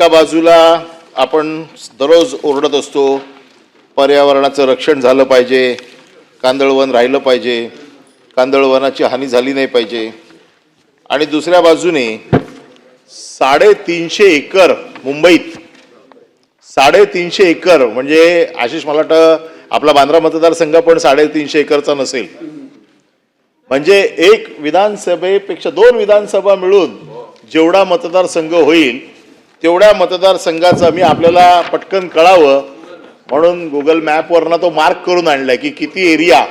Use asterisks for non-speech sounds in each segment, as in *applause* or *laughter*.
एका बाजूला आपण दररोज ओरडत असतो पर्यावरणाचं रक्षण झालं पाहिजे कांदळवन राहिलं पाहिजे कांदळवनाची हानी झाली नाही पाहिजे. आणि दुसऱ्या बाजूने साडेतीनशे एकर मुंबईत साडेतीनशे एकर म्हणजे आशिष मला वाटतं आपला बांद्रा मतदारसंघ पण साडेतीनशे एकरचा नसेल. म्हणजे एक विधानसभेपेक्षा दोन विधानसभा मिळून जेवढा मतदारसंघ होईल तेवढ्या मतदारसंघाचं मी आपल्याला पटकन कळावं. म्हणून गुगल मॅपवरनं तो मार्क करून आणलाय की किती एरिया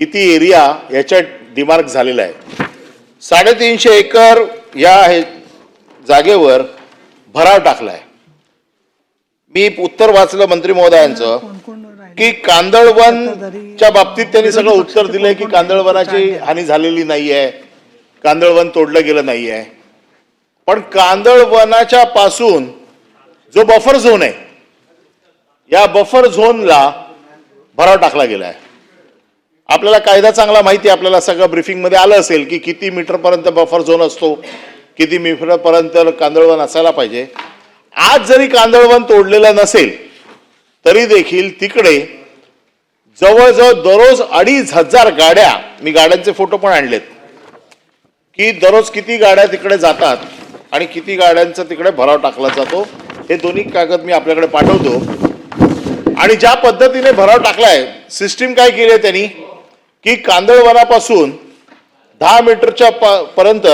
किती एरिया याच्यात डिमार्क झालेला आहे. साडेतीनशे एकर या हे जागेवर भराव टाकलाय. मी उत्तर वाचलं मंत्री महोदयांचं की कांदळवनच्या बाबतीत त्यांनी सगळं उत्तर दिलंय की कांदळवनाची हानी झालेली नाहीये. कांदळवन तोडलं गेलं नाहीये. पण कांदळवनाच्या पासून जो बफर झोन आहे या बफर झोनला भराव टाकला गेला आहे आपल्याला कायदा चांगला माहिती आहे आपल्याला सगळं ब्रिफिंगमध्ये आलं असेल की किती मीटरपर्यंत बफर झोन असतो किती मीटरपर्यंत कांदळवन असायला पाहिजे. आज जरी कांदळवन तोडलेलं नसेल तरी देखील तिकडे जवळजवळ दररोज अडीच हजार गाड्या मी गाड्यांचे फोटो पण आणलेत की दररोज किती गाड्या तिकडे जातात आणि किती गाड्यांचा तिकडे भराव टाकला जातो हे दोन्ही कागद मी आपल्याकडे पाठवतो. आणि ज्या पद्धतीने भराव टाकलाय सिस्टीम काय केली आहे त्यांनी? की कांदळवनापासून दहा मीटरच्या प- पर्यंत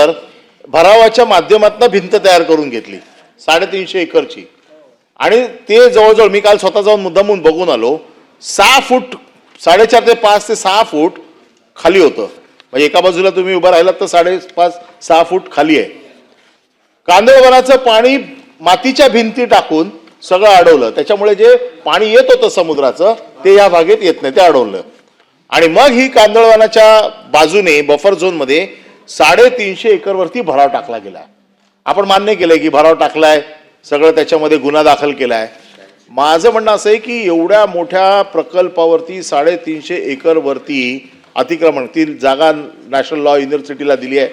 भरावाच्या माध्यमातून भिंत तयार करून घेतली साडेतीनशे एकरची. आणि ते जवळजवळ मी काल स्वतः जाऊन मुद्दामून बघून आलो सहा फूट साडेचार ते पाच ते सहा फूट खाली होतं. म्हणजे एका बाजूला तुम्ही उभं राहिलात तर साडेपाच सहा फूट खाली आहे. कांदळवनाचं पाणी मातीच्या भिंती टाकून सगळं अडवलं. त्याच्यामुळे जे पाणी येत होतं समुद्राचं ते या भागेत येत नाही ते अडवलं. आणि मग ही कांदळवनाच्या बाजूने बफर झोनमध्ये साडेतीनशे एकरवरती भराव टाकला गेला. आपण मान्य केलंय की भराव टाकलाय सगळं त्याच्यामध्ये गुन्हा दाखल केलाय. माझं म्हणणं असं आहे की एवढ्या मोठ्या प्रकल्पावरती साडेतीनशे एकरवरती अतिक्रमण ती जागा नॅशनल लॉ युनिव्हर्सिटीला दिली आहे.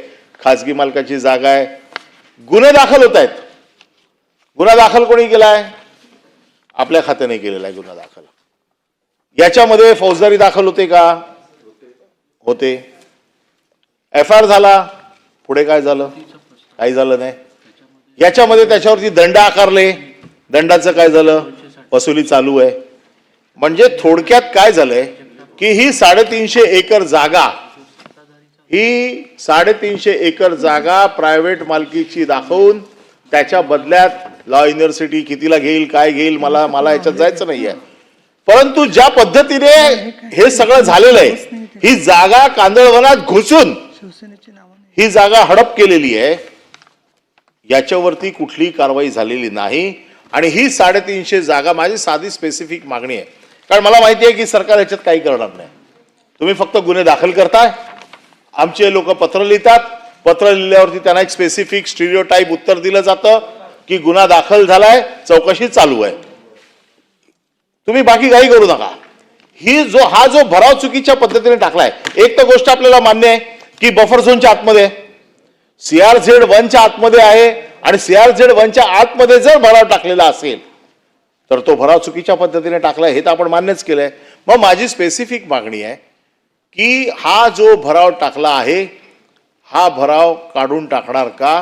खाजगी मालकाची जागा आहे. गुन्हे दाखल होत आहेत. गुन्हा दाखल कोणी केलाय? आपल्या खात्याने केलेला आहे गुन्हा दाखल. याच्यामध्ये फौजदारी दाखल होते का? होते. एफ आर झाला. पुढे काय झालं? काही झालं नाही. याच्यामध्ये त्याच्यावरती दंड आकारले. दंडाचं काय झालं? वसुली चालू आहे. म्हणजे थोडक्यात काय झालंय? की ही साडेतीनशे एकर जागा ही साडेतीनशे एकर जागा प्रायव्हेट मालकीची दाखवून त्याच्या बदल्यात लॉ युनिव्हर्सिटी कितीला घेईल काय घेईल मला मला याच्यात जायचं नाहीये. परंतु ज्या पद्धतीने हे सगळं झालेलं आहे ही जागा कांदळवनात घुसून नाही. ही जागा हडप केलेली आहे याच्यावरती कुठलीही कारवाई झालेली नाही. आणि ही साडेतीनशे जागा माझी साधी स्पेसिफिक मागणी आहे. कारण मला माहिती आहे की सरकार याच्यात काही करणार नाही. तुम्ही फक्त गुन्हे दाखल करताय आमचे लोक पत्र लिहितात. पत्र लिहिल्यावरती त्यांना एक स्पेसिफिक स्टिरिओ टाईप उत्तर दिलं जातं की गुन्हा दाखल झालाय चौकशी चालू आहे. तुम्ही बाकी काही करू नका. ही जो हा जो भराव चुकीच्या पद्धतीने टाकलाय एक तर गोष्ट आपल्याला मान्य आहे की बफर झोनच्या आतमध्ये सीआरझेड वनच्या आतमध्ये आहे आणि सीआरझेड वनच्या आतमध्ये जर भराव टाकलेला असेल तर तो भराव चुकीच्या पद्धतीने टाकलाय हे तर आपण मान्यच केलंय. मग माझी स्पेसिफिक मागणी आहे की हा जो भराव टाकला आहे हा भराव काढून टाकणार का?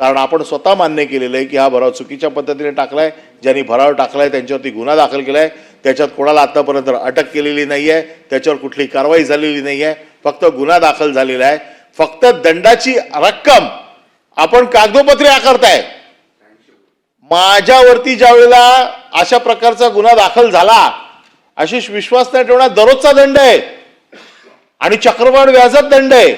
कारण आपण स्वतः मान्य केलेलं आहे की हा भराव चुकीच्या पद्धतीने टाकला आहे ज्यांनी भराव टाकलाय त्यांच्यावरती गुन्हा दाखल केला आहे त्याच्यात कोणाला आत्तापर्यंत अटक केलेली नाही आहे त्याच्यावर कुठली कारवाई झालेली नाही आहे फक्त गुन्हा दाखल झालेला आहे. फक्त दंडाची रक्कम आपण कागदोपत्री आकारताय. माझ्यावरती ज्या वेळेला अशा प्रकारचा गुन्हा दाखल झाला अशी विश्वास नाही ठेवणार दररोजचा दंड आहे. आणि चक्रवाढ व्याजात दंड आहे.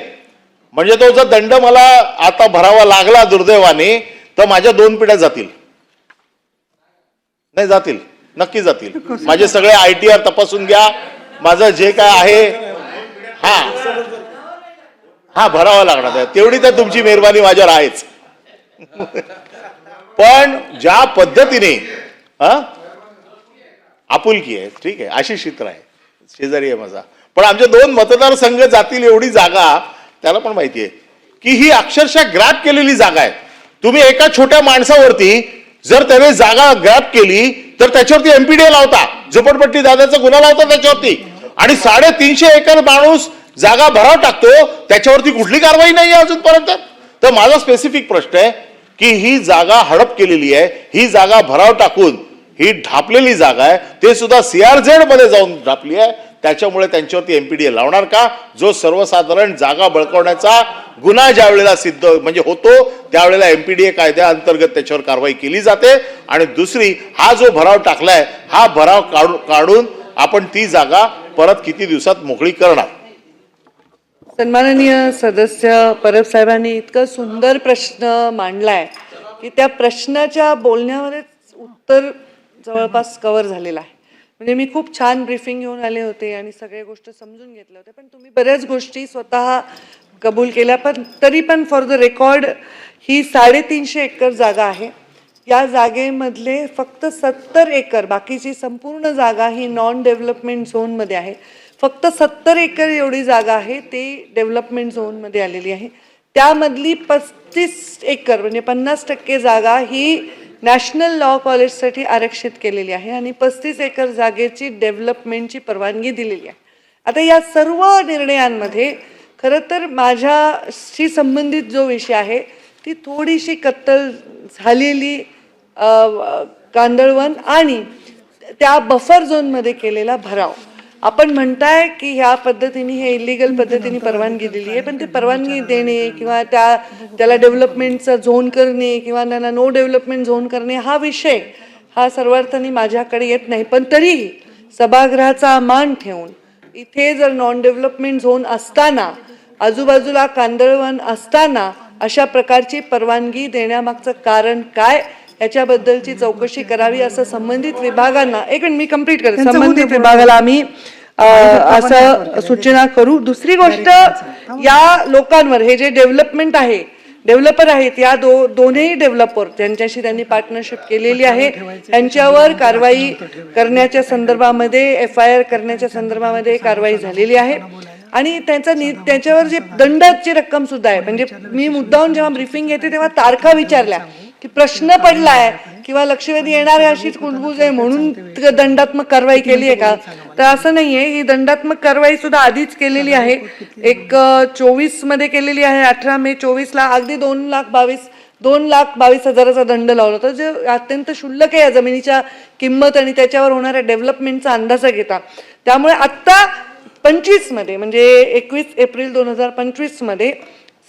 म्हणजे तो जर दंड मला आता भरावा लागला दुर्दैवाने तर माझ्या दोन पिढ्या जातील. नाही जातील. नक्की जातील. माझे सगळे आय टी आर तपासून घ्या. माझं जे काय आहे हा. हा भरावा लागणार आहे. तेवढी तर तुमची मेहरबानी माझ्यावर आहेच पण ज्या पद्धतीने हा आपुलकी आहे ठीक आहे अशी चित्र आहे. शेजारी आहे माझा. पण आमचे दोन मतदारसंघ जातील एवढी जागा त्याला पण माहिती आहे. की ही अक्षरशः ग्रॅप केलेली जागा आहे. तुम्ही एका छोट्या माणसावरती जर त्याने जागा ग्रॅप केली तर त्याच्यावरती एमपीडीए लावता. झोपडपट्टी दादाचा गुन्हा लावता त्याच्यावरती. आणि साडेतीनशे एकर माणूस जागा भराव टाकतो त्याच्यावरती कुठली कारवाई नाही आहे अजूनपर्यंत. तर माझा स्पेसिफिक प्रश्न आहे की ही जागा हडप केलेली आहे ही जागा भराव टाकून ही ढापलेली जागा आहे ते सुद्धा सीआरझेडमध्ये जाऊन ढापली आहे. त्याच्यामुळे त्यांच्यावरती एम पी डी ए लावणार का? जो सर्वसाधारण जागा बळकावण्याचा गुन्हा ज्या वेळेला सिद्ध म्हणजे होतो त्यावेळेला एमपीडीए कायद्या अंतर्गत त्याच्यावर कारवाई केली जाते. आणि दुसरी हा जो भराव टाकलाय हा भराव काढून काढून आपण ती जागा परत किती दिवसात मोकळी करणार? सन्माननीय सदस्य परब साहेबांनी इतकं सुंदर प्रश्न मांडलाय की त्या प्रश्नाच्या बोलण्यामध्येच उत्तर जवळपास कव्हर झालेलं आहे. म्हणजे मी खूप छान ब्रीफिंग घेऊन आले होते आणि सगळ्या गोष्ट समजून घेतल्या होत्या पण तुम्ही बऱ्याच गोष्टी स्वतः कबूल केल्या पण तरी पण फॉर द रेकॉर्ड ही साडेतीनशे एकर जागा आहे. या जागेमधले फक्त सत्तर एकर बाकीची संपूर्ण जागा ही नॉन डेव्हलपमेंट झोनमध्ये आहे. फक्त सत्तर एकर एवढी जागा आहे ती डेव्हलपमेंट झोनमध्ये आलेली आहे. त्यामधली पस्तीस एकर म्हणजे पन्नास टक्के जागा ही नॅशनल लॉ कॉलेजसाठी आरक्षित केलेली आहे आणि पस्तीस एकर जागेची डेव्हलपमेंटची परवानगी दिलेली आहे. आता या सर्व निर्णयांमध्ये खरं तर माझ्याशी संबंधित जो विषय आहे ती थोडीशी कत्तल झालेली कांदळवन आणि त्या बफर झोनमध्ये केलेला भराव. आपण म्हणताय की ह्या पद्धतीने हे इलिगल पद्धतीने परवानगी दिली आहे पण ते परवानगी देणे किंवा त्या त्याला डेव्हलपमेंटचा झोन करणे किंवा त्यांना नो डेव्हलपमेंट झोन करणे हा विषय हा सर्वार्थाने माझ्याकडे येत नाही. पण तरीही सभागृहाचा मान ठेवून इथे जर नॉन डेव्हलपमेंट झोन असताना आजूबाजूला कांदळवन असताना अशा प्रकारची परवानगी देण्यामागचं कारण काय? याच्याबद्दलची चौकशी करावी असं संबंधित विभागांना एक मिनिट मी कंप्लीट करते. संबंधित विभागाला आम्ही असं सूचना करू. दुसरी गोष्ट या लोकांवर हे जे डेव्हलपमेंट आहे डेव्हलपर आहेत या दो दोन्ही डेव्हलपर ज्यांच्याशी त्यांनी पार्टनरशिप केलेली आहे त्यांच्यावर कारवाई करण्याच्या संदर्भामध्ये एफ आय आर करण्याच्या संदर्भामध्ये कारवाई झालेली आहे. आणि त्यांचा नि- त्याच्यावर जे दंडाची रक्कम सुद्धा आहे म्हणजे मी मुद्दाहून जेव्हा ब्रीफिंग घेते तेव्हा तारखा विचारल्या. की प्रश्न पडलाय किंवा लक्षवेधी येणार आहे अशीच कुजबूज आहे म्हणून दंडात्मक कारवाई केली आहे का? तर असं नाहीये ही दंडात्मक कारवाई सुद्धा आधीच केलेली आहे. एक चोवीसमध्ये केलेली आहे अठरा मे चोवीस ला अगदी दोन लाख बावीस दोन लाख बावीस हजाराचा दंड लावला होता जे अत्यंत शुल्लक आहे या जमिनीच्या किंमत आणि त्याच्यावर होणाऱ्या डेव्हलपमेंटचा अंदाजा घेता. त्यामुळे आत्ता पंचवीसमध्ये म्हणजे एकवीस एप्रिल दोन हजार पंचवीसमध्ये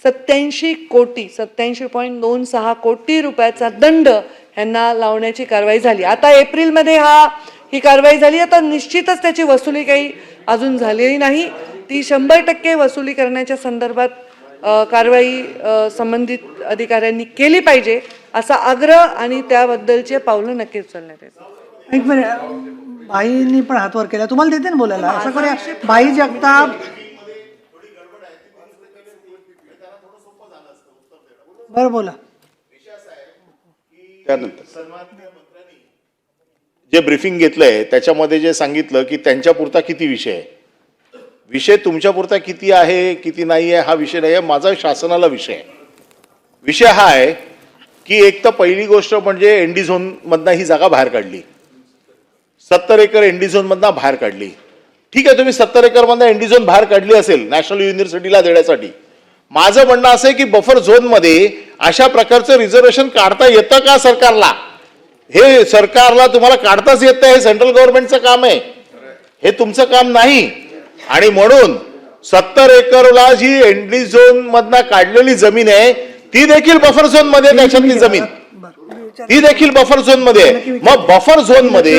सत्याऐंशी कोटी सत्याऐंशी पॉईंट दोन सहा कोटी रुपयाचा दंड यांना लावण्याची कारवाई झाली. आता एप्रिलमध्ये हा ही कारवाई झाली आता निश्चितच त्याची वसुली काही अजून झालेली नाही. ती शंभर टक्के वसुली करण्याच्या संदर्भात कारवाई संबंधित अधिकाऱ्यांनी केली पाहिजे असा आग्रह आणि त्याबद्दलचे पावलं नक्कीच उचलण्यात येतात एक मिनिट बाईंनी पण हातवर केला. तुम्हाला देते ना बोलायला? असं करूया. बाई जगताप बरं बोला. त्यानंतर. जे ब्रीफिंग घेतलंय त्याच्यामध्ये जे सांगितलं की त्यांच्या पुरता किती विषय आहे? विषय तुमच्या पुरता किती आहे किती नाही आहे हा विषय नाही आहे माझा शासनाला विषय आहे. विषय हा आहे की एक तर पहिली गोष्ट म्हणजे एनडी झोन ही जागा बाहेर काढली. सत्तर एकर एनडी झोन बाहेर काढली. ठीक आहे तुम्ही सत्तर एकरमधनं एनडी झोन बाहेर काढली असेल नॅशनल युनिव्हर्सिटीला देण्यासाठी. माझं म्हणणं असं आहे की बफर झोनमध्ये अशा प्रकारचं रिझर्वेशन काढता येतं का सरकारला? हे सरकारला तुम्हाला काढताच येत नाही हे सेंट्रल गव्हर्नमेंटचं काम आहे. हे तुमचं काम नाही. आणि म्हणून सत्तर एकरला जी एनडी झोन मधनं काढलेली जमीन आहे ती देखील बफर झोनमध्ये त्याच्यातली जमीन. ती देखील बफर झोनमध्ये आहे. मग बफर झोनमध्ये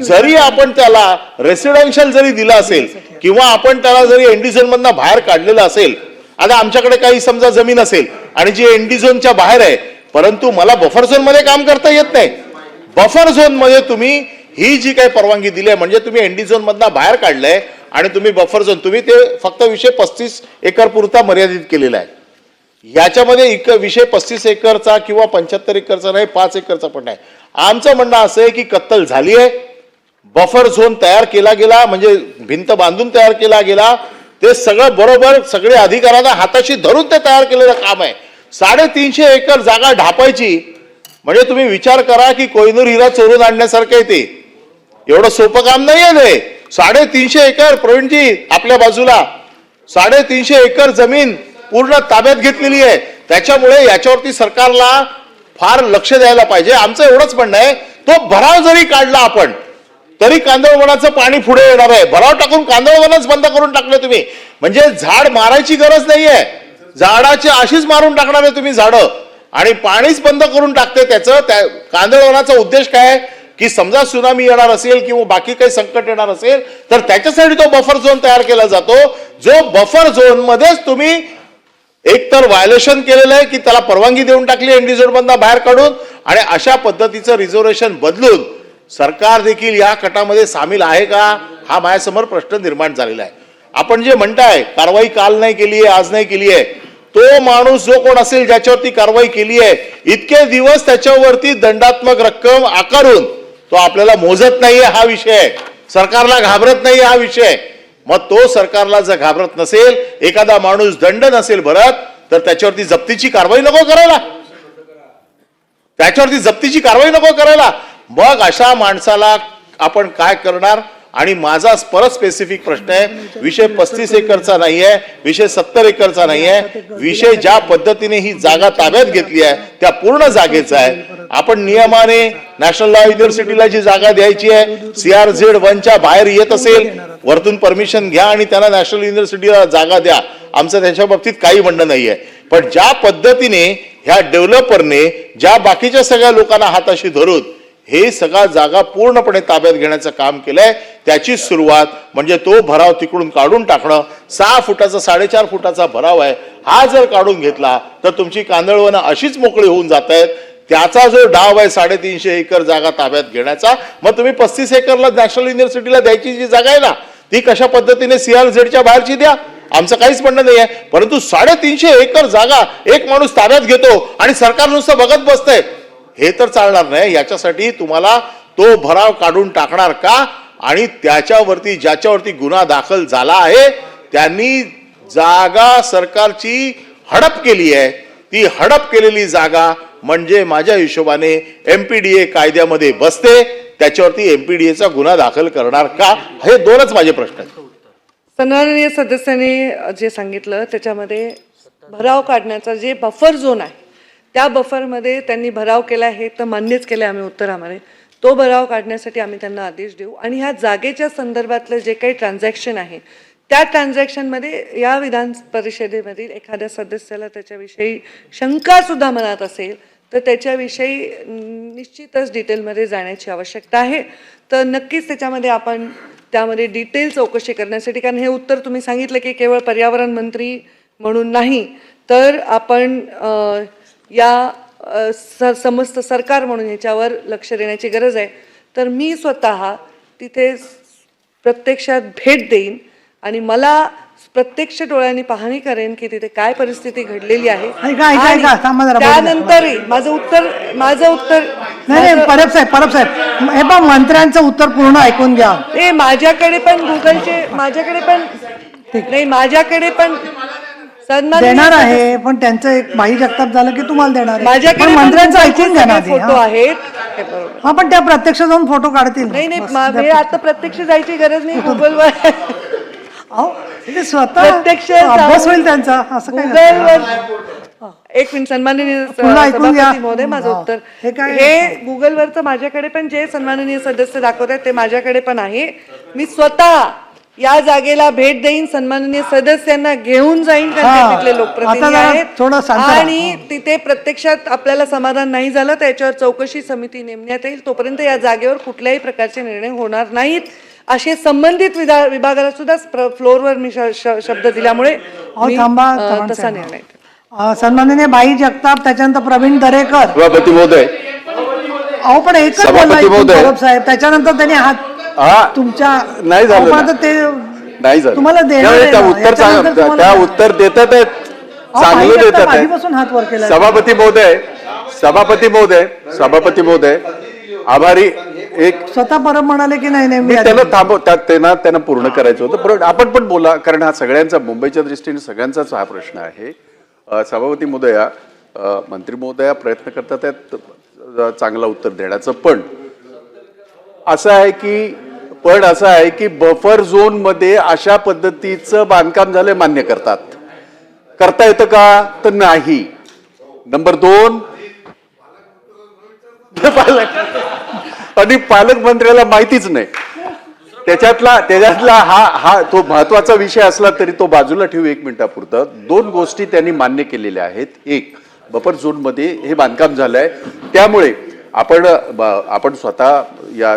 जरी आपण त्याला रेसिडेन्शियल जरी दिलं असेल किंवा आपण त्याला जरी एनडी झोन मधनं बाहेर काढलेलं असेल आता आमच्याकडे काही समजा जमीन असेल आणि जी एनडी झोनच्या बाहेर आहे परंतु मला बफर झोनमध्ये काम करता येत नाही. बफर झोनमध्ये तुम्ही ही जी काही परवानगी दिली आहे म्हणजे तुम्ही एनडी झोनमधनं बाहेर काढलंय आणि तुम्ही बफर झोन तुम्ही ते फक्त विषय पस्तीस एकर पुरता मर्यादित केलेला आहे. याच्यामध्ये एक विषय पस्तीस एकरचा किंवा पंच्याहत्तर एकरचा नाही पाच एकरचा पण नाही. आमचं म्हणणं असं आहे की कत्तल झाली आहे. बफर झोन तयार केला गेला म्हणजे भिंत बांधून तयार केला गेला ते सगळं बरोबर सगळे अधिकाऱ्यांना हाताशी धरून ते तयार केलेलं काम आहे. साडेतीनशे एकर जागा ढापायची. म्हणजे तुम्ही विचार करा की कोहिनूर हिरा चोरून आणण्यासारखं आहे ते. एवढं सोपं काम नाही आहे ते. साडेतीनशे एकर प्रवीणजी आपल्या बाजूला. साडेतीनशे एकर जमीन पूर्ण ताब्यात घेतलेली आहे. त्याच्यामुळे याच्यावरती सरकारला फार लक्ष द्यायला पाहिजे. आमचं एवढंच म्हणणं आहे. तो भराव जरी काढला आपण तरी कांदळवनाचं पाणी पुढे येणार आहे. भराव टाकून कांदळवनच बंद करून टाकलं तुम्ही. म्हणजे झाड मारायची गरज नाहीये. झाडाची अशीच मारून टाकणार आहे तुम्ही झाडं. आणि पाणीच बंद करून टाकते त्याचं. त्या कांदळवनाचा उद्देश काय आहे? की समजा सुनामी येणार असेल किंवा बाकी काही संकट येणार असेल तर त्याच्यासाठी तो बफर झोन तयार केला जातो. जो बफर झोन मध्येच तुम्ही एक तर व्हायोलेशन केलेलं आहे की त्याला परवानगी देऊन टाकली एनडी बंदा बाहेर काढून. आणि अशा पद्धतीचं रिझर्वेशन बदलून सरकार देखील या कटामध्ये सामील आहे का? हा माझ्यासमोर प्रश्न निर्माण झालेला आहे. आपण जे म्हणताय कारवाई काल नाही केली आहे आज नाही केली आहे. तो माणूस जो कोण असेल ज्याच्यावरती कारवाई केली आहे इतके दिवस त्याच्यावरती दंडात्मक रक्कम आकारून तो आपल्याला मोजत नाहीये हा विषय. आहे. सरकारला घाबरत नाही हा विषय. मग तो सरकारला जर घाबरत नसेल एखादा माणूस दंड नसेल भरत तर त्याच्यावरती जप्तीची कारवाई नको करायला. त्याच्यावरती जप्तीची कारवाई नको करायला. मग अशा माणसाला आपण काय करणार? आणि माझा परत स्पेसिफिक प्रश्न आहे विषय पस्तीस एकरचा नाही आहे विषय सत्तर एकरचा नाही आहे विषय ज्या पद्धतीने ही जागा ताब्यात घेतली आहे त्या पूर्ण जागेचा आहे. आपण नियमाने नॅशनल लॉ युनिव्हर्सिटीला जी जागा द्यायची आहे सीआर झेड वनच्या बाहेर येत असेल वरतून परमिशन घ्या आणि त्यांना नॅशनल युनिव्हर्सिटीला जागा द्या. आमचं त्यांच्या बाबतीत काही म्हणणं नाहीये. पण ज्या पद्धतीने ह्या डेव्हलपरने ज्या बाकीच्या सगळ्या लोकांना हाताशी धरून हे सगळा जागा पूर्णपणे ताब्यात घेण्याचं काम केलंय. त्याची सुरुवात म्हणजे तो भराव तिकडून काढून टाकणं. सहा फुटाचा साडेचार फुटाचा भराव आहे. हा जर काढून घेतला तर तुमची कांदळवनं अशीच मोकळी होऊन जात आहेत त्याचा जो डाव आहे साडेतीनशे एकर जागा ताब्यात घेण्याचा. मग तुम्ही पस्तीस एकरला नॅशनल युनिव्हर्सिटीला द्यायची जी जागा आहे ना ती कशा पद्धतीने सीआरझेडच्या बाहेरची द्या. आमचं काहीच म्हणणं नाही आहे परंतु साडेतीनशे एकर जागा एक माणूस ताब्यात घेतो आणि सरकार नुसतं बघत बसतंय. हे तर चालणार नाही. याच्यासाठी तुम्हाला तो भराव काढून टाकणार का? आणि त्याच्यावरती ज्याच्यावरती गुन्हा दाखल झाला आहे त्यांनी जागा सरकारची हडप केली आहे. ती हडप केलेली जागा म्हणजे माझ्या हिशोबाने एमपीडीए कायद्यामध्ये बसते. त्याच्यावरती एमपीडीएचा गुन्हा दाखल करणार का? हे दोनच माझे प्रश्न आहेत. सन्माननीय सदस्याने जे सांगितलं त्याच्यामध्ये भराव काढण्याचा जे बफर झोन आहे त्या बफरमध्ये त्यांनी भराव केला हे तर मान्यच केलं आम्ही उत्तरामध्ये. तो भराव काढण्यासाठी आम्ही त्यांना आदेश देऊ. आणि ह्या जागेच्या संदर्भातलं जे काही ट्रान्झॅक्शन आहे त्या ट्रान्झॅक्शनमध्ये या विधान परिषदेमधील एखाद्या सदस्याला त्याच्याविषयी शंकासुद्धा मनात असेल तर त्याच्याविषयी निश्चितच डिटेलमध्ये जाण्याची आवश्यकता आहे. तर नक्कीच त्याच्यामध्ये आपण त्यामध्ये डिटेल चौकशी करण्यासाठी कारण हे उत्तर तुम्ही सांगितलं की केवळ पर्यावरण मंत्री म्हणून नाही तर आपण या स समस्त सरकार म्हणून ह्याच्यावर लक्ष देण्याची गरज आहे. तर मी स्वतः तिथे प्रत्यक्षात भेट देईन आणि मला प्रत्यक्ष डोळ्यांनी पाहणी करेन की तिथे काय परिस्थिती घडलेली आहे. त्यानंतरही माझं उत्तर माझं उत्तर नाही परब साहेब परब साहेब हे पहा मंत्र्यांचं उत्तर पूर्ण ऐकून घ्या. ते माझ्याकडे पण गुगलचे माझ्याकडे पण नाही माझ्याकडे पण सन्मान देणार आहे पण त्यांचं एक बाई जगताप झालं की तुम्हाला देणार आहे. माझ्याकडे मंत्र्यांचं ऐकून आधी, फोटो हा. आहेत. हे पण त्या प्रत्यक्ष जाऊन फोटो काढतील. नाही नाही. हे आता प्रत्यक्ष जायची गरज नाही *laughs* गुगलवर ते स्वतः प्रत्यक्ष अभ्यास होईल त्यांचा असं. गुगलवर एक मिनिट सन्माननीय महोदय माझं. उत्तर. हे काय- हे गुगलवरचं माझ्याकडे पण जे सन्माननीय सदस्य दाखवत आहेत ते माझ्याकडे पण आहे. मी स्वतः या जागेला भेट देईन सन्माननीय सदस्यांना घेऊन जाईन कारण तिथले आता लोकप्रतिनिधी आहेत थोडं शांत राहा. आणि तिथे प्रत्यक्षात आपल्याला समाधान नाही झालं त्याच्यावर चौकशी समिती नेमण्यात येईल तोपर्यंत या जागेवर कुठल्याही प्रकारचे निर्णय होणार नाहीत असे संबंधित विधा- विभागाला सुद्धा प्र- फ्लोअरवर मी श- श- शब्द दिल्यामुळे अहो मी, थांबा अ, चव्हाण तसा साहेब. निर्णय. अं, सन्माननीय बाई जगताप त्याच्यानंतर प्रवीण दरेकर सभापती महोदय अहो पण एकच सभापती बोलला इथून महोदय. परब साहेब त्याच्यानंतर त्यांनी हात हा तुमच्या नाही झालं अहो, पण ना. आता ते नाही झालं. तुम्हाला देणार आहे त्या ना. उत्तर याच्यानंतर चांग- तुम्हाला त्या देणार. उत्तर देतात आहेत. अहो, बाई चांगलं देतात आहेत. आधीपासून हात वर केला सभापती महोदय सभापती महोदय सभापती महोदय आभारी एक स्वतः परब म्हणाले की नाही नाही मी मी त्यांना थांबव त्या- त्यांना त्यांना पूर्ण करायचं होतं. बरोबर आपण पण बोला कारण हा सगळ्यांचा मुंबईच्या दृष्टीने सगळ्यांचाच हा प्रश्न आहे. अ, सभापती महोदया अ, मंत्री महोदया प्रयत्न करतात आहेत अ, चांगलं उत्तर देण्याचं. पण असं आहे की पण असं आहे की बफर झोनमध्ये अशा पद्धतीचं बांधकाम झालं मान्य करतात. करता येतं का? तर नाही. नंबर दोन. पालक. आणि पालकमंत्र्याला माहितीच नाही. त्याच्यातला त्याच्यातला हा हा तो महत्त्वाचा विषय असला तरी तो बाजूला ठेवू एक मिनिटापुरतं. दोन गोष्टी त्यांनी मान्य केलेल्या आहेत. एक बफर झोनमध्ये हे बांधकाम झालंय. त्यामुळे आपण ब- आपण स्वतः या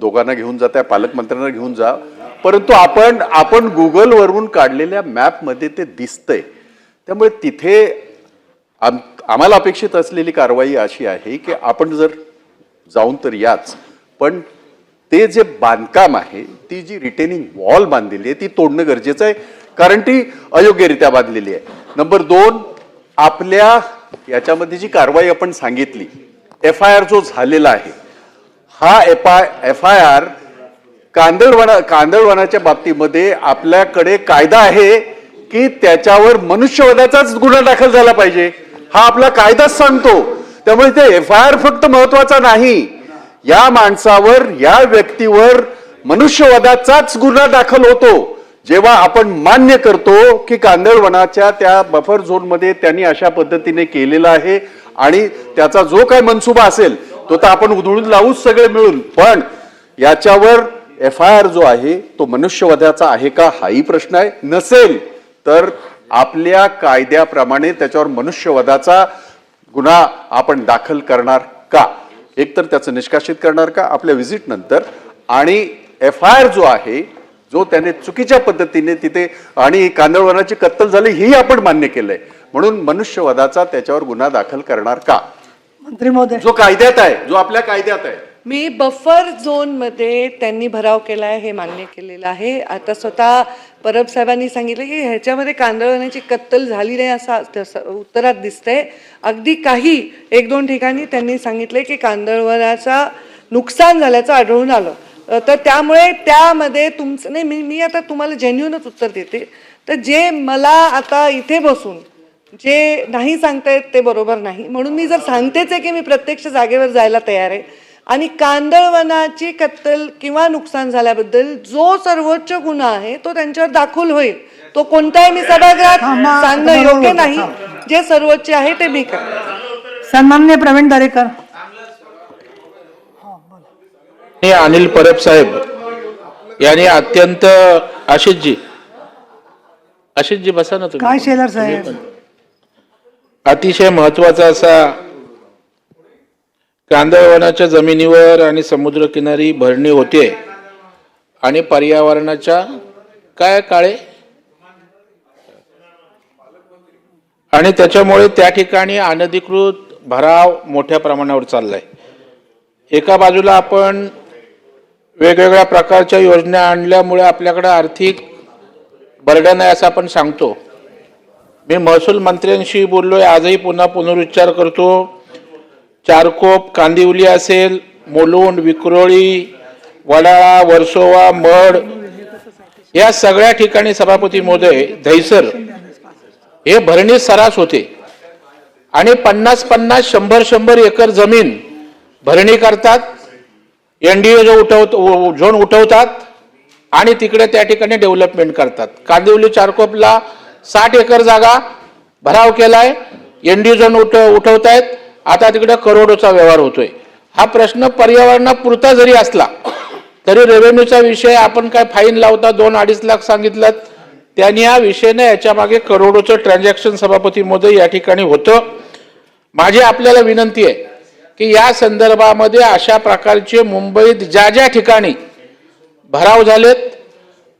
दोघांना घेऊन जात आहे पालकमंत्र्यांना घेऊन जा. परंतु आपण आपण गुगलवरून काढलेल्या मॅपमध्ये ते दिसतंय. त्यामुळे तिथे आम आम्हाला अपेक्षित असलेली कारवाई अशी आहे की आपण जर जाऊन तर याच पण ते जे बांधकाम आहे ती जी रिटेनिंग वॉल बांधलेली आहे ती तोडणं गरजेचं आहे. कारण ती अयोग्यरित्या बांधलेली आहे. नंबर दोन आपल्या याच्यामध्ये जी कारवाई आपण सांगितली एफ आय आर जो झालेला आहे हा F I F I R कांदळवना कांदळवनाच्या बाबतीमध्ये आपल्याकडे कायदा आहे की त्याच्यावर मनुष्यवधाचाच गुन्हा दाखल झाला पाहिजे. हा आपला कायदाच सांगतो. त्यामुळे ते एफ आय आर फक्त महत्त्वाचा नाही. या माणसावर या व्यक्तीवर मनुष्यवधाचाच गुन्हा दाखल होतो. जेव्हा आपण मान्य करतो की कांदळवनाच्या त्या बफर झोनमध्ये त्यांनी अशा पद्धतीने केलेलं आहे आणि त्याचा जो काय मनसुबा असेल तो तर आपण उधळून लावूच सगळे मिळून. पण याच्यावर एफ आय आर जो आहे तो मनुष्यवधाचा आहे का? हाही प्रश्न आहे. नसेल तर आपल्या कायद्याप्रमाणे त्याच्यावर मनुष्यवधाचा गुन्हा आपण दाखल करणार का? एकतर त्याचं निष्कासित करणार का? आपल्या व्हिजिटनंतर आणि एफ आय आर जो आहे जो त्याने चुकीच्या पद्धतीने तिथे आणि कांदळवनाची कत्तल झाली ही आपण मान्य केलंय. म्हणून मनुष्यवधाचा त्याच्यावर गुन्हा दाखल करणार का? मंत्री महोदय. जो कायद्यात आहे जो आपल्या कायद्यात आहे. मी बफर झोनमध्ये त्यांनी भराव केला आहे हे मान्य केलेलं आहे. आता स्वतः परब साहेबांनी सांगितलं की ह्याच्यामध्ये कांदळवण्याची कत्तल झाली नाही असं उत्तरात दिसतंय. अगदी काही एक दोन ठिकाणी त्यांनी सांगितले की कांदळवनाचा नुकसान झाल्याचं आढळून आलं. तर त्यामुळे त्यामध्ये तुमचं नाही मी मी आता तुम्हाला जेन्युनच उत्तर देते. तर जे मला आता इथे बसून जे नाही सांगतायत ते बरोबर नाही. म्हणून मी जर सांगतेच आहे की मी प्रत्यक्ष जागेवर जायला तयार आहे आणि कांदळवनाची कत्तल किंवा नुकसान झाल्याबद्दल जो सर्वोच्च गुन्हा आहे तो त्यांच्यावर दाखल होईल. तो कोणताही मी सभागृहात सांगणं योग्य नाही. जे सर्वोच्च आहे ते मी करेन सन्माननीय प्रवीण दरेकर. अनिल परब साहेब यांनी अत्यंत आशिषजी. आशिषजी बसा ना तुम्ही. काय शेलर साहेब? अतिशय महत्त्वाचा असा कांदळवनाच्या जमिनीवर आणि समुद्रकिनारी भरणी होते. आणि पर्यावरणाच्या काय काळे? आणि त्याच्यामुळे त्या ठिकाणी अनधिकृत भराव मोठ्या प्रमाणावर चाललाय. एका बाजूला आपण वेगवेगळ्या प्रकारच्या योजना आणल्यामुळे आपल्याकडे आर्थिक बर्डन आहे असं आपण सांगतो. मी महसूल मंत्र्यांशी बोललो आहे आजही पुन्हा पुनरुच्चार करतो. चारकोप कांदिवली असेल मुलुंड विक्रोळी वडाळा वर्सोवा मड या सगळ्या ठिकाणी सभापती महोदय धैसर हे भरणी सरास होते. आणि पन्नास पन्नास शंभर शंभर एकर जमीन भरणी करतात. एनडीए जो उठवत उठवतो झोन उठवतात आणि तिकडे त्या ठिकाणी डेव्हलपमेंट करतात. कांदिवली चारकोपला साठ एकर जागा भराव केलाय. एनडीए झोन उठ आहेत आता तिकडे करोडोचा व्यवहार होतोय. हा प्रश्न पर्यावरणापुरता जरी असला तरी रेव्हेन्यूचा विषय आपण काय फाईन लावता दोन अडीच लाख सांगितलं त्यांनी हा विषय नाही याच्या मागे करोडोचं ट्रान्झॅक्शन सभापती मोदी या ठिकाणी होतं. माझी आपल्याला विनंती आहे की या संदर्भामध्ये अशा प्रकारचे मुंबईत ज्या ज्या ठिकाणी भराव झालेत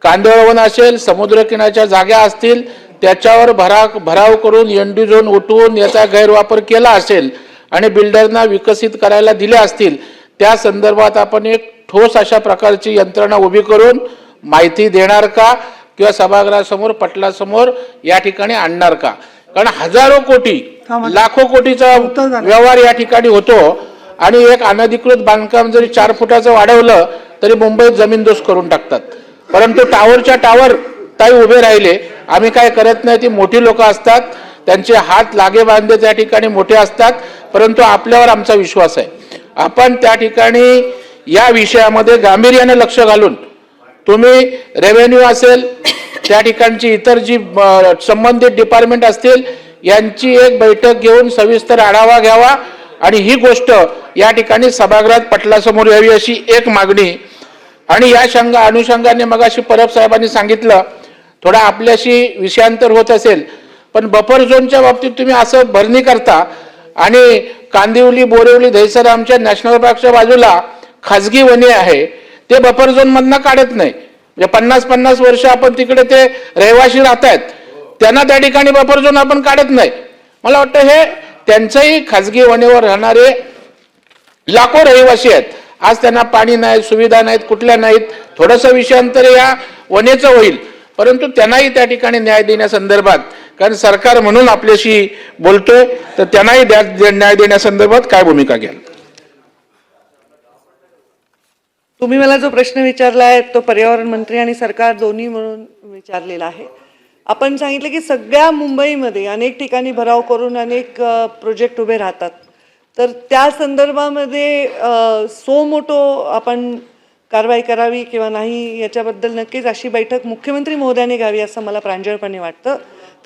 कांदळवन असेल समुद्रकिनाऱ्याच्या जागा असतील त्याच्यावर भरा भराव करून एनडी झोन उठवून याचा गैरवापर केला असेल आणि बिल्डरना विकसित करायला दिले असतील त्या संदर्भात आपण एक ठोस अशा प्रकारची यंत्रणा उभी करून माहिती देणार का किंवा सभागृहासमोर पटलासमोर या ठिकाणी आणणार का कारण हजारो कोटी. लाखो कोटीचा. व्यवहार या ठिकाणी होतो आणि एक अनधिकृत बांधकाम जरी चार फुटाचं वाढवलं तरी मुंबईत जमीनदोस करून टाकतात परंतु टावरच्या टावर ताई उभे राहिले. आम्ही काय करत नाही ती मोठी लोक असतात. त्यांचे हात लागे बांधे त्या ठिकाणी मोठे असतात. परंतु आपल्यावर आमचा विश्वास आहे. आपण त्या ठिकाणी या विषयामध्ये गांभीर्याने लक्ष घालून तुम्ही रेव्हेन्यू असेल त्या ठिकाणची इतर जी संबंधित डिपार्टमेंट असतील यांची एक बैठक घेऊन सविस्तर आढावा घ्यावा. आणि ही गोष्ट या ठिकाणी सभागृहात पटलासमोर यावी अशी एक मागणी. आणि या शंगा अनुषंगाने मगाशी परब साहेबांनी सांगितलं थोडा आपल्याशी विषयांतर होत असेल पण बफर झोनच्या बाबतीत तुम्ही असं भरणी करता आणि कांदिवली बोरिवली दहिसर आमच्या नॅशनल पार्कच्या बाजूला खाजगी वने आहे ते बफर झोनमधनं काढत नाही. म्हणजे पन्नास पन्नास वर्ष आपण तिकडे ते रहिवाशी राहत आहेत त्यांना त्या ठिकाणी बफर झोन आपण काढत नाही. मला वाटतं हे त्यांचंही खाजगी वनेवर राहणारे लाखो रहिवासी आहेत. आज त्यांना पाणी नाही सुविधा नाहीत कुठल्या नाहीत थोडंसं विषयांतर या वनेचं होईल. परंतु त्यांनाही त्या ठिकाणी न्याय देण्यासंदर्भात कारण सरकार म्हणून आपल्याशी बोलतोय तर त्यांनाही न्याय देण्यासंदर्भात काय भूमिका घ्याल? तुम्ही मला जो प्रश्न विचारला आहे तो पर्यावरण मंत्री आणि सरकार दोन्ही म्हणून विचारलेला आहे. आपण सांगितलं की सगळ्या मुंबईमध्ये अनेक ठिकाणी भराव करून अनेक प्रोजेक्ट उभे राहतात. तर त्या संदर्भामध्ये सो मोठो आपण कारवाई करावी किंवा नाही याच्याबद्दल नक्कीच अशी बैठक मुख्यमंत्री महोदयाने घ्यावी असं मला प्रांजळपणे वाटतं.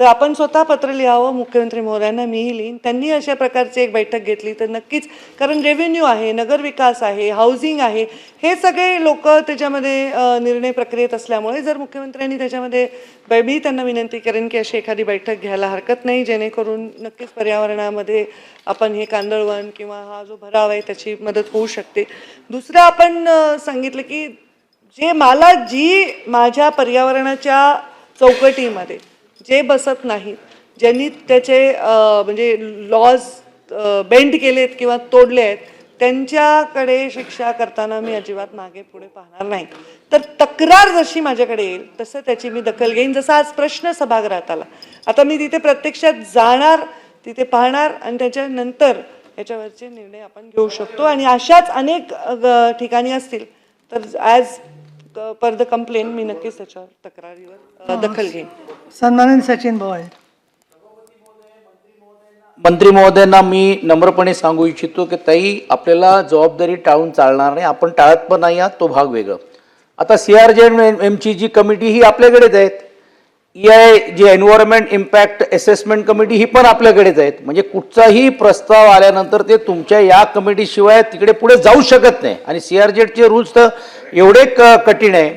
तर आपण स्वतः पत्र लिहावं मुख्यमंत्री महोदयांना मीही लिहीन. त्यांनी अशा प्रकारची एक बैठक घेतली. तर नक्कीच कारण रेव्हेन्यू आहे नगरविकास आहे हाऊसिंग आहे हे सगळे लोक त्याच्यामध्ये निर्णय प्रक्रियेत असल्यामुळे जर मुख्यमंत्र्यांनी त्याच्यामध्ये मी त्यांना विनंती करेन की अशी एखादी बैठक घ्यायला हरकत नाही. जेणेकरून नक्कीच पर्यावरणामध्ये आपण हे कांदळवन किंवा हा जो भराव आहे त्याची मदत होऊ शकते. दुसरं आपण सांगितलं की जे मला जी माझ्या पर्यावरणाच्या चौकटीमध्ये जे बसत नाहीत ज्यांनी त्याचे म्हणजे लॉज बेंड केलेत किंवा तोडले आहेत त्यांच्याकडे शिक्षा करताना मी अजिबात मागे पुढे पाहणार नाही. तर तक्रार जशी माझ्याकडे येईल तसं त्याची मी दखल घेईन. जसा आज प्रश्न सभागृहात आला आता मी तिथे प्रत्यक्षात जाणार तिथे पाहणार आणि त्याच्यानंतर याच्यावरचे निर्णय आपण घेऊ शकतो. आणि अशाच अनेक ठिकाणी असतील तर ॲज पर द कंप्लेन मी नक्कीच त्याच्यावर तक्रारीवर दखल घेईन. सन्मानित सचिन भोळे. मंत्री महोदयांना मी नम्रपणे सांगू इच्छितो की ताई आपल्याला जबाबदारी टाळून चालणार नाही आपण टाळत पण नाही आहात तो भाग वेगळं. आता सी आर जे एमची जी कमिटी ही आपल्याकडेच आहेत. I G environment impact assessment committee ही पण आपल्याकडेच आहेत. म्हणजे कुठचाही प्रस्ताव आल्यानंतर ते तुमच्या या कमिटीशिवाय तिकडे पुढे जाऊ शकत नाही. आणि सी आर जेडचे रूल्स तर एवढे क कठीण आहे.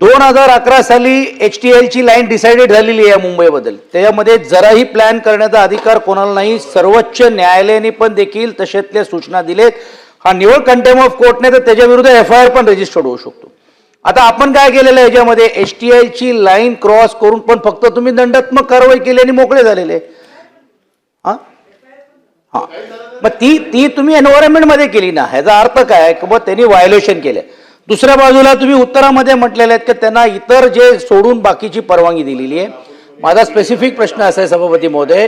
दोन हजार अकरा साली एच टी एलची लाईन डिसाइडेड झालेली आहे मुंबईबद्दल. त्याच्यामध्ये जराही प्लॅन करण्याचा अधिकार कोणाला नाही. सर्वोच्च न्यायालयाने पण देखील तशातल्या सूचना दिलेत. हा निवड कंटेम ऑफ कोर्टने तर त्याच्याविरुद्ध एफ आय आर पण रजिस्टर्ड होऊ शकतो. आता आपण काय केलेलं आहे याच्यामध्ये? एस टी आयची लाईन क्रॉस करून पण फक्त तुम्ही दंडात्मक कारवाई केली आणि मोकळे झालेले. हां? हां. मग ती ती तुम्ही एन्व्हायरमेंटमध्ये केली ना. ह्याचा अर्थ काय की मग त्यांनी व्हायोलेशन केलं. दुसऱ्या बाजूला तुम्ही उत्तरामध्ये म्हटलेले आहेत की त्यांना इतर जे सोडून बाकीची परवानगी दिलेली आहे. माझा स्पेसिफिक प्रश्न असा आहे सभापती महोदय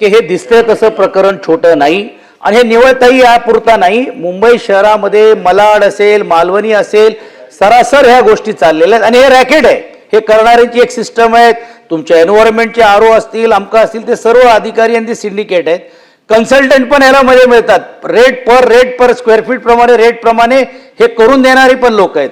की हे दिसतंय तसं प्रकरण छोटं नाही आणि हे निवडताही यापुरता नाही. मुंबई शहरामध्ये मलाड असेल मालवणी असेल सरासर ह्या गोष्टी चाललेल्या आहेत. आणि हे रॅकेट आहे. हे करणाऱ्यांची एक सिस्टम आहे. तुमच्या एन्व्हायरमेंटचे आर ओ असतील अमका असतील ते सर्व अधिकारी आणि ते सिंडिकेट आहेत. कन्सल्टंट पण याला मध्ये मिळतात. Rate per rate per square feet प्रमाणे रेट प्रमाणे हे करून देणारी पण लोक आहेत.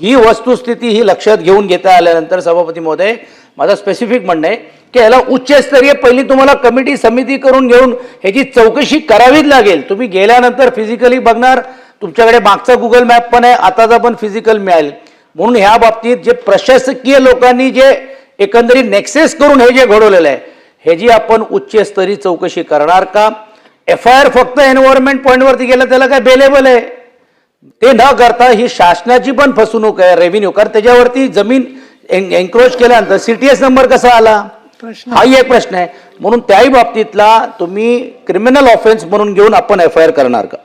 ही वस्तुस्थिती ही लक्षात घेऊन घेता आल्यानंतर सभापती महोदय माझं स्पेसिफिक म्हणणं आहे की याला उच्चस्तरीय पहिली तुम्हाला कमिटी समिती करून घेऊन ह्याची चौकशी करावीच लागेल. तुम्ही गेल्यानंतर फिजिकली बघणार तुमच्याकडे मागचा गुगल मॅप पण आहे आताचा पण फिजिकल मिळेल. म्हणून ह्या बाबतीत जे प्रशासकीय लोकांनी जे एकंदरीत नेक्सेस करून हे जे घडवलेलं आहे हे जी आपण उच्चस्तरीय चौकशी करणार का? एफ आय आर फक्त एन्व्हायरमेंट पॉईंटवरती गेलं त्याला काय बेलेबल आहे? ते न करता ही शासनाची पण फसवणूक आहे रेव्हेन्यू कारण त्याच्यावरती जमीन एन्क्रोच केल्यानंतर सीटीएस नंबर कसा आला? हाही एक प्रश्न आहे. म्हणून त्याही बाबतीतला तुम्ही क्रिमिनल ऑफेन्स म्हणून घेऊन आपण एफ आय आर करणार का?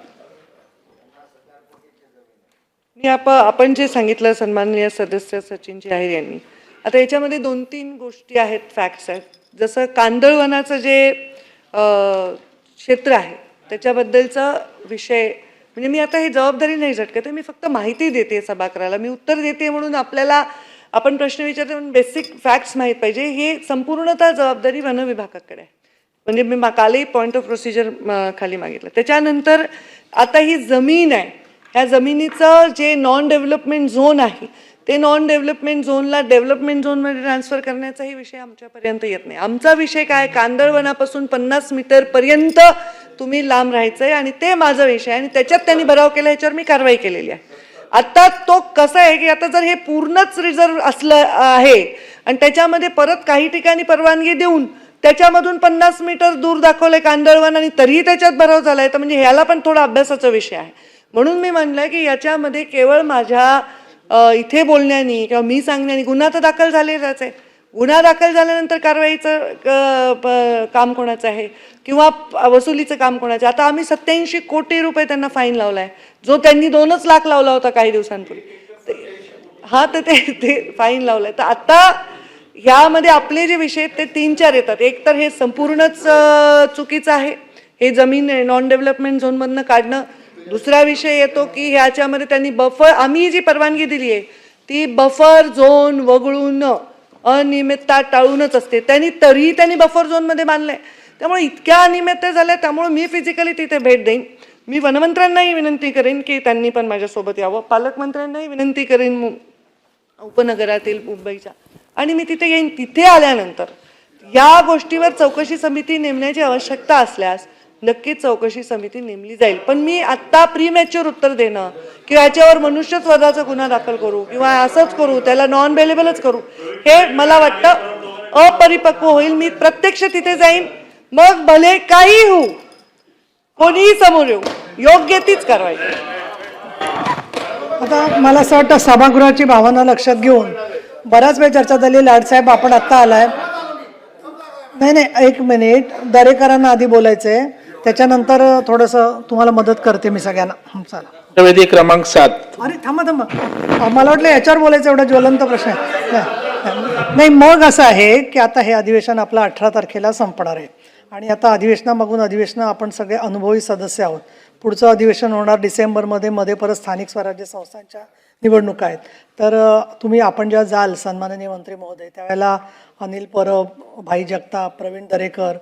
मी आप आपण जे सांगितलं सन्माननीय सदस्य सचिनजी आहेर यांनी आता याच्यामध्ये दोन तीन गोष्टी आहेत फॅक्ट्स आहेत. जसं कांदळवनाचं जे क्षेत्र आहे त्याच्याबद्दलचा विषय म्हणजे मी आता हे जबाबदारी नाही झटकत मी फक्त माहिती देते सभागृहाला. मी उत्तर देते म्हणून आपल्याला आपण प्रश्न विचारतो बेसिक फॅक्ट्स माहीत पाहिजे. हे संपूर्णतः जबाबदारी वन विभागाकडे आहे. म्हणजे मी कालही पॉईंट ऑफ प्रोसिजर खाली मागितलं. त्याच्यानंतर आता ही जमीन आहे ह्या जमिनीचं जे नॉन डेव्हलपमेंट झोन आहे ते नॉन डेव्हलपमेंट झोनला डेव्हलपमेंट झोनमध्ये ट्रान्सफर करण्याचाही विषय आमच्यापर्यंत येत नाही. आमचा विषय काय? कांदळवनापासून पन्नास मीटरपर्यंत तुम्ही लांब राहायचं आहे आणि ते माझा विषय आहे आणि त्याच्यात त्यांनी भराव केला ह्याच्यावर मी कारवाई केलेली आहे. आता तो कसं आहे की आता जर हे पूर्णच रिझर्व असलं आहे आणि त्याच्यामध्ये परत काही ठिकाणी परवानगी देऊन त्याच्यामधून पन्नास मीटर दूर दाखवलंय कांदळवन आणि तरीही त्याच्यात भराव आहे तर म्हणजे ह्याला पण थोडा अभ्यासाचा विषय आहे. म्हणून मी म्हणलंय की याच्यामध्ये केवळ माझ्या इथे बोलण्याने किंवा मी सांगण्यानी गुन्हा तर दाखल झालेलाच आहे. गुन्हा दाखल झाल्यानंतर कारवाईचं क- प- काम कोणाचं आहे? किंवा वसुलीचं काम कोणाचं आहे? आता आम्ही सत्याऐंशी कोटी रुपये त्यांना फाईन लावला आहे जो त्यांनी दोनच लाख लावला होता काही दिवसांपूर्वी. ते- हा तर ते ते फाईन लावलाय. तर आता ह्यामध्ये आपले जे विषय आहेत ते तीन चार येतात. एक तर हे संपूर्णच चुकीचं आहे. हे जमीन नॉन डेव्हलपमेंट झोनमधनं काढणं दुसरा विषय येतो की ह्याच्यामध्ये त्यांनी बफर आम्ही जी परवानगी दिली आहे ती बफर झोन वगळून अनियमितता टाळूनच असते. त्यांनी तरीही त्यांनी बफर झोनमध्ये बांधलं आहे त्यामुळे इतक्या अनियमित झाल्या त्यामुळे मी फिजिकली तिथे भेट देईन. मी वनमंत्र्यांनाही विनंती करेन की त्यांनी पण माझ्यासोबत यावं. पालकमंत्र्यांनाही विनंती करेन उपनगरातील मुंबईच्या. आणि मी तिथे येईन. तिथे आल्यानंतर या गोष्टीवर चौकशी समिती नेमण्याची आवश्यकता असल्यास नक्कीच चौकशी समिती नेमली जाईल. पण मी आत्ता प्रीमॅच्युअर उत्तर देणं किंवा याच्यावर मनुष्यत्वधाचा गुन्हा दाखल करू किंवा असंच करू त्याला नॉन बेलेबलच करू हे मला वाटतं अपरिपक्व होईल. मी प्रत्यक्ष तिथे जाईन. मग भले काही होऊ कोणीही समोर येऊ योग्य तीच कारवाई. आता मला असं वाटतं सभागृहाची भावना लक्षात घेऊन बराच वेळ चर्चा झाली. लाडसाहेब आपण आत्ता आलाय. नाही नाही एक मिनिट. दरेकरांना आधी बोलायचं आहे त्याच्यानंतर थोडंसं तुम्हाला मदत करते मी सगळ्यांना. चला. विधी क्रमांक सात. अरे थांबा थांबा. अ, मला वाटलं याच्यावर बोलायचं एवढा ज्वलंत प्रश्न आहे. नाही, नाही. नाही मग असं आहे की आता हे अधिवेशन आपलं अठरा तारखेला संपणार आहे. आणि आता अधिवेशनामागून अधिवेशनं आपण सगळे अनुभवी सदस्य आहोत. पुढचं अधिवेशन होणार डिसेंबरमध्ये मध्ये परत स्थानिक स्वराज्य संस्थांच्या निवडणुका आहेत. तर अ, तुम्ही आपण जेव्हा जाल सन्माननीय मंत्री महोदय त्यावेळेला अनिल परब भाई जगताप प्रवीण दरेकर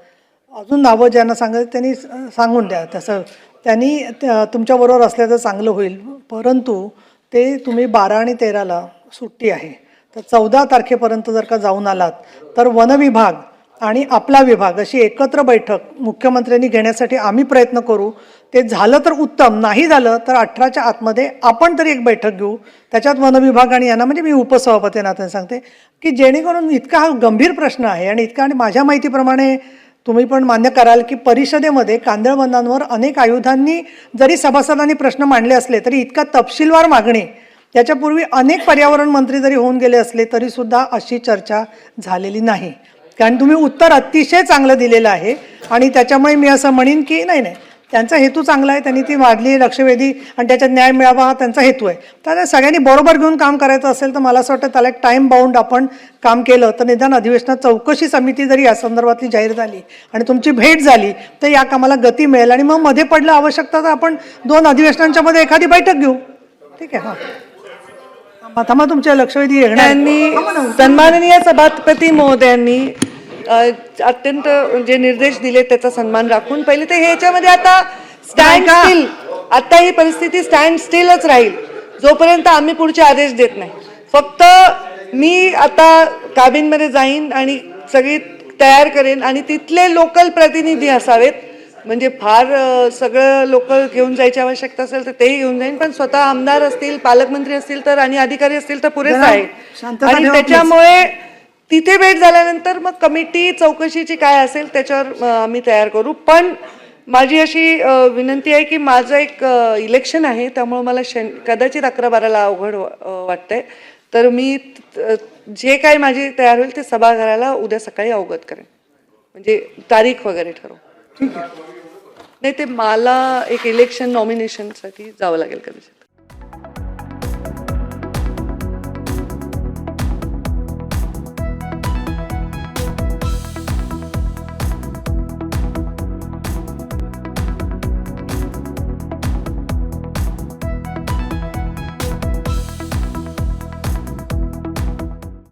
अजून नावं ज्यांना सांगायचं त्यांनी स- सांगून द्या. तसं त्यांनी त्या- तुमच्याबरोबर असल्याचं चांगलं होईल. परंतु ते तुम्ही बारा आणि तेराला सुट्टी आहे. तर चौदा तारखेपर्यंत जर का जाऊन आलात तर वनविभाग आणि आपला विभाग अशी एकत्र बैठक मुख्यमंत्र्यांनी घेण्यासाठी आम्ही प्रयत्न करू. ते झालं तर उत्तम नाही झालं तर अठराच्या आतमध्ये आपण तरी एक बैठक घेऊ. त्याच्यात वनविभाग आणि यांना म्हणजे मी उपसभापती नात्याने सांगते की जेणेकरून इतका हा गंभीर प्रश्न आहे आणि इतका आणि माझ्या माहितीप्रमाणे तुम्ही पण मान्य कराल की परिषदेमध्ये कांदळवनांवर अनेक आयुधांनी जरी सभासदांनी प्रश्न मांडले असले तरी इतका तपशीलवार मागणी त्याच्यापूर्वी अनेक पर्यावरण मंत्री जरी होऊन गेले असले तरीसुद्धा अशी चर्चा झालेली नाही. कारण तुम्ही उत्तर अतिशय चांगलं दिलेलं आहे आणि त्याच्यामुळे मी असं म्हणेन की नाही नाही त्यांचा हेतू चांगला आहे त्यांनी ती वाढली लक्षवेधी आणि त्याच्यात न्याय मिळावा हा त्यांचा हेतू आहे. तर सगळ्यांनी बरोबर घेऊन काम करायचं असेल तर मला असं वाटतं त्याला एक टाईम बाउंड आपण काम केलं तर निदान अधिवेशनात चौकशी समिती जरी या संदर्भातली जाहीर झाली आणि तुमची भेट झाली तर या कामाला गती मिळेल. आणि मग मध्ये पडलं आवश्यकता तर आपण दोन अधिवेशनांच्या मध्ये एखादी बैठक घेऊ. ठीक आहे हां. थांबा तुमच्या लक्षवेधी येणार सन्माननीय सभापती महोदयांनी अत्यंत जे निर्देश दिले त्याचा सन्मान राखून पहिले ते ह्याच्यामध्ये आता स्टँड स्टील आता ही परिस्थिती स्टँड स्टीलच राहील जोपर्यंत आम्ही पुढचे आदेश देत नाही. फक्त मी आता काबिनमध्ये जाईन आणि सगळी तयार करेन आणि तिथले लोकल प्रतिनिधी असावेत म्हणजे फार सगळं लोक घेऊन जायची आवश्यकता असेल तर तेही घेऊन जाईन पण स्वतः आमदार असतील पालकमंत्री असतील तर आणि अधिकारी असतील तर पुरेसं जरा आहे. आणि. त्याच्यामुळे तिथे भेट झाल्यानंतर मग कमिटी चौकशीची काय असेल त्याच्यावर आम्ही तयार करू. पण माझी अशी विनंती आहे की माझं एक इलेक्शन आहे त्यामुळं मला शन कदाचित अकरा बाराला अवघड वाटतंय. तर मी जे काय माझी तयार होईल ते सभागृहाला उद्या सकाळी अवगत करेन. म्हणजे तारीख वगैरे ठरवू. ठीक नाही ते मला एक इलेक्शन नॉमिनेशनसाठी जावं लागेल कदाचित.